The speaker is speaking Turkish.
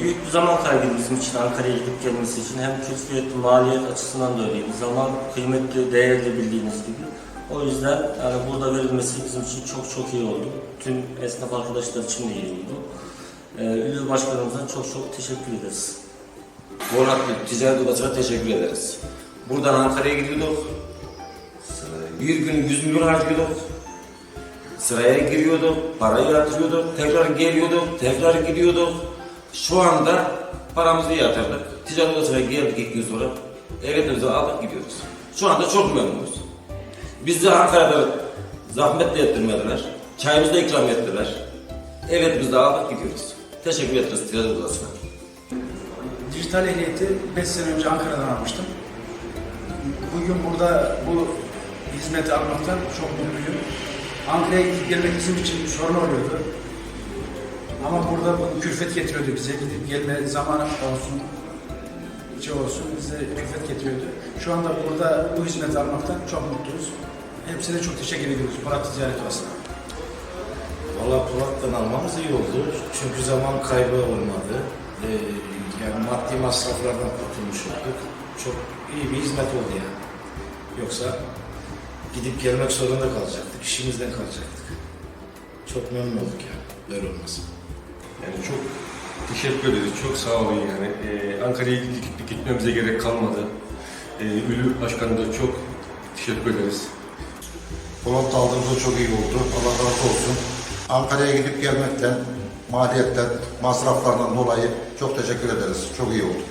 büyük bir zaman kaybıydı bizim için Ankara'ya gidip gelmesi için. Hem külfiyet, maliyet açısından da öyleydi. Zaman kıymetli, değerli bildiğiniz gibi. O yüzden yani burada verilmesi bizim için çok çok iyi oldu. Tüm esnaf arkadaşlar için de iyi oldu. Ee, Ülü Başkanımıza çok çok teşekkür ederiz. Bonaklı Ticaret Odası'na teşekkür ederiz. Buradan Ankara'ya gidiyorduk. Bir gün 100 milyon harcıyorduk. Sıraya giriyorduk, parayı yatırıyorduk, tekrar geliyorduk, tekrar gidiyorduk. Şu anda paramızı yatırdık. Ticaret Odası'na geldik iki gün sonra. Evimizi aldık gidiyoruz. Şu anda çok memnunuz. Bizi Ankara'da zahmet de ettirmediler. Çayımızı da ikram ettiler. De aldık gidiyoruz. Teşekkür ederiz Ticaret Odası'na. Dijital ehliyeti 5 sene önce Ankara'dan almıştım. Bugün burada bu hizmeti almaktan çok mutluyum. Ankara'ya gidip gelmek bizim için sorun oluyordu. Ama burada bu külfet getiriyordu bize. Gidip gelme zamanı olsun, şey olsun bize külfet getiriyordu. Şu anda burada bu hizmeti almaktan çok mutluyuz. Hepsine çok teşekkür ediyoruz Murat Ticaret Odası'na. Valla Polat'tan almamız iyi oldu. Çünkü zaman kaybı olmadı. Ee, yani maddi masraflardan kurtulmuş olduk. Çok iyi bir hizmet oldu yani. Yoksa gidip gelmek zorunda kalacaktık. işimizden kalacaktık. Çok memnun olduk yani. Olması. Yani çok teşekkür ederiz. Çok sağ olun yani. Ee, Ankara'ya gittik, gitmemize gerek kalmadı. Ee, Ülü Başkanı da çok teşekkür ederiz. Polat aldığımızda çok iyi oldu. Allah razı olsun. Ankara'ya gidip gelmekten, maliyetten, masraflardan dolayı çok teşekkür ederiz. Çok iyi oldu.